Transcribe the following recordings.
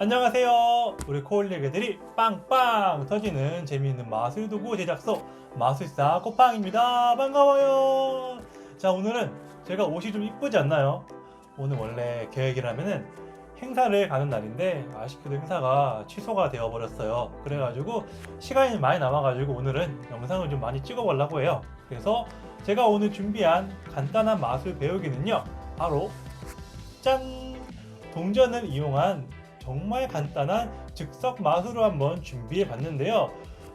안녕하세요. 우리 코올리개들이 빵빵 터지는 재미있는 마술 도구 제작소 마술사 코팡입니다. 반가워요. 자 오늘은 제가 옷이 좀 이쁘지 않나요? 오늘 원래 계획이라면은 행사를 가는 날인데 아쉽게도 행사가 취소가 되어 버렸어요. 그래가지고 시간이 많이 남아가지고 오늘은 영상을 좀 많이 찍어보려고 해요. 그래서 제가 오늘 준비한 간단한 마술 배우기는요. 바로 짠! 동전을 이용한 정말 간단한 즉석 마술을 한번 준비해 봤는데요.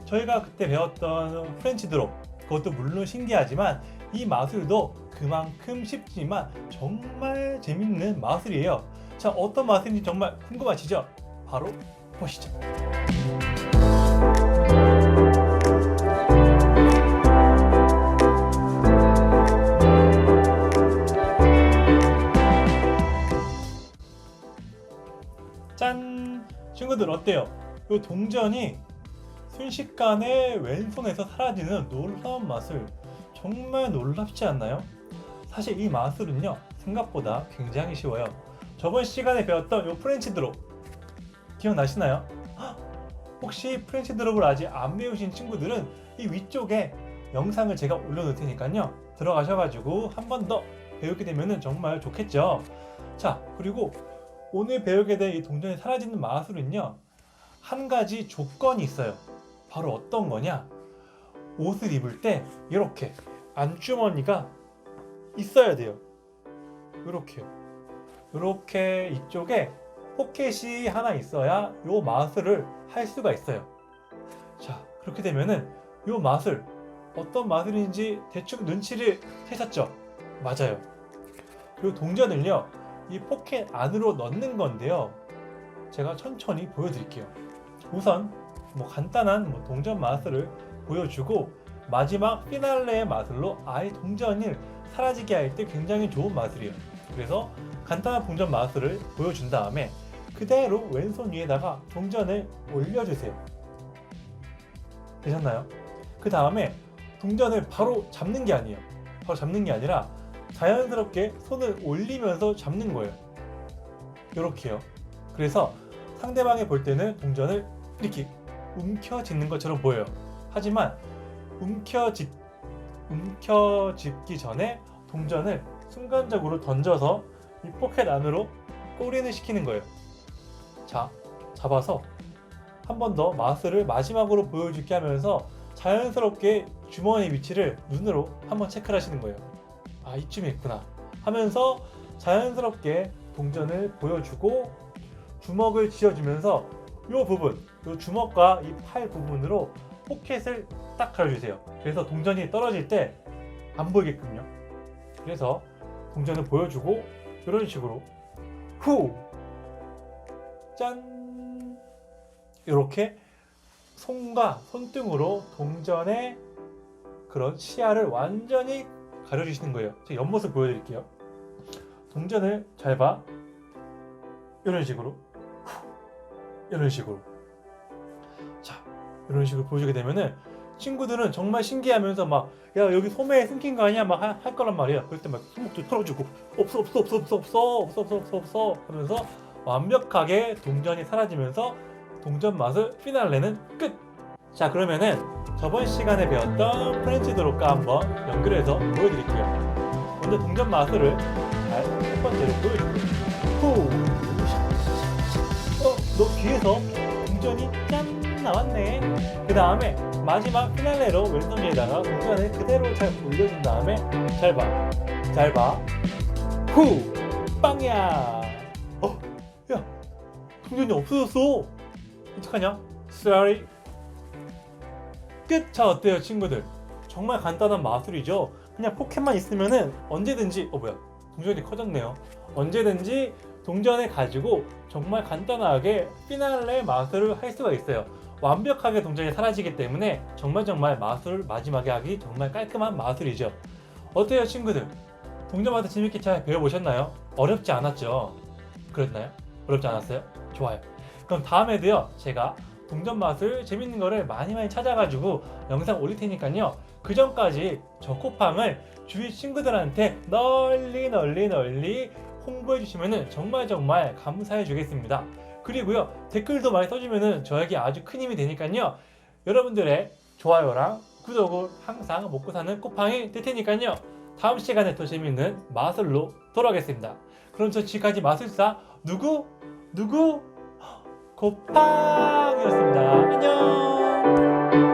저희가 그때 배웠던 프렌치 드롭 그것도 물론 신기하지만 이 마술도 그만큼 쉽지만 정말 재밌는 마술이에요. 자, 어떤 마술인지 정말 궁금하시죠? 바로 보시죠. 짠! 친구들 어때요? 이 동전이 순식간에 왼손에서 사라지는 놀라운 마술 정말 놀랍지 않나요? 사실 이 마술은요 생각보다 굉장히 쉬워요 저번 시간에 배웠던 이 프렌치 드롭 기억나시나요? 헉! 혹시 프렌치 드롭을 아직 안 배우신 친구들은 이 위쪽에 영상을 제가 올려놓을 테니까요 들어가셔가지고 한 번 더 배우게 되면 정말 좋겠죠 자 그리고 오늘 배우게 될 이 동전이 사라지는 마술은요 한 가지 조건이 있어요. 바로 어떤 거냐? 옷을 입을 때 이렇게 안주머니가 있어야 돼요. 이렇게요. 이렇게 이쪽에 포켓이 하나 있어야 요 마술을 할 수가 있어요. 자 그렇게 되면은 요 마술 어떤 마술인지 대충 눈치를 채셨죠? 맞아요. 요 동전을요 이 포켓 안으로 넣는 건데요. 제가 천천히 보여드릴게요. 우선 뭐 간단한 뭐 동전 마술을 보여주고 마지막 피날레의 마술로 아예 동전을 사라지게 할 때 굉장히 좋은 마술이에요. 그래서 간단한 동전 마술을 보여준 다음에 그대로 왼손 위에다가 동전을 올려주세요. 되셨나요? 그 다음에 동전을 바로 잡는 게 아니에요. 바로 잡는 게 아니라 자연스럽게 손을 올리면서 잡는 거예요. 이렇게요. 그래서 상대방이 볼 때는 동전을 이렇게 움켜쥐는 것처럼 보여요. 하지만 움켜쥐 움켜쥐기 전에 동전을 순간적으로 던져서 이 포켓 안으로 꼬리를 시키는 거예요. 자, 잡아서 한 번 더 마술을 마지막으로 보여줄게 하면서 자연스럽게 주머니 위치를 눈으로 한번 체크를 하시는 거예요. 아 이쯤에 있구나 하면서 자연스럽게 동전을 보여주고 주먹을 쥐어주면서 이 부분, 이 주먹과 이 팔 부분으로 포켓을 딱 가려주세요. 그래서 동전이 떨어질 때 안 보이게끔요. 그래서 동전을 보여주고 이런 식으로 후! 짠! 이렇게 손과 손등으로 동전의 그런 시야를 완전히 가려주시는 거예요. 제가 옆모습 보여드릴게요. 동전을 잘 봐. 이런 식으로. 이런 식으로. 자, 이런 식으로 보여주게 되면은 친구들은 정말 신기하면서 막, 야, 여기 소매에 숨긴 거 아니야? 막 할 거란 말이야. 그럴 때 막 손목도 털어주고, 없어, 없어, 없어, 없어, 없어, 없어, 없어, 없어, 없어 하면서 완벽하게 동전이 사라지면서 동전 맛을 피날레는 끝! 자, 그러면은 저번 시간에 배웠던 프렌치 드롭과 한번 연결해서 보여드릴게요. 먼저 동전 마술을 잘첫 번째로 보여줄게요. 후! 어, 너 뒤에서 동전이 짠! 나왔네. 그 다음에 마지막 피날레로 왼손 위에다가 동전을 그대로 잘 올려준 다음에 잘 봐. 잘 봐. 후! 빵이야! 어? 야! 동전이 없어졌어! 어떡하냐? Sorry. 끝! 자 어때요 친구들? 정말 간단한 마술이죠. 그냥 포켓만 있으면은 언제든지 어 뭐야 동전이 커졌네요. 언제든지 동전을 가지고 정말 간단하게 피날레 마술을 할 수가 있어요. 완벽하게 동전이 사라지기 때문에 정말 정말 마술을 마지막에 하기 정말 깔끔한 마술이죠. 어때요 친구들? 동전 마술 재밌게 잘 배워보셨나요? 어렵지 않았죠? 그랬나요? 어렵지 않았어요? 좋아요. 그럼 다음에도요 제가 동전 맛을 재밌는 거를 많이 많이 찾아가지고 영상 올릴 테니까요. 그 전까지 저 코팡을 주위 친구들한테 널리 널리 널리 홍보해 주시면 정말 정말 감사해 주겠습니다. 그리고요 댓글도 많이 써주면은 저에게 아주 큰 힘이 되니까요. 여러분들의 좋아요랑 구독을 항상 먹고 사는 쿠팡이 될 테니까요. 다음 시간에 더 재밌는 마술로 돌아오겠습니다. 그럼 저 지금까지 마술사 누구? 누구 고팡이었습니다. 안녕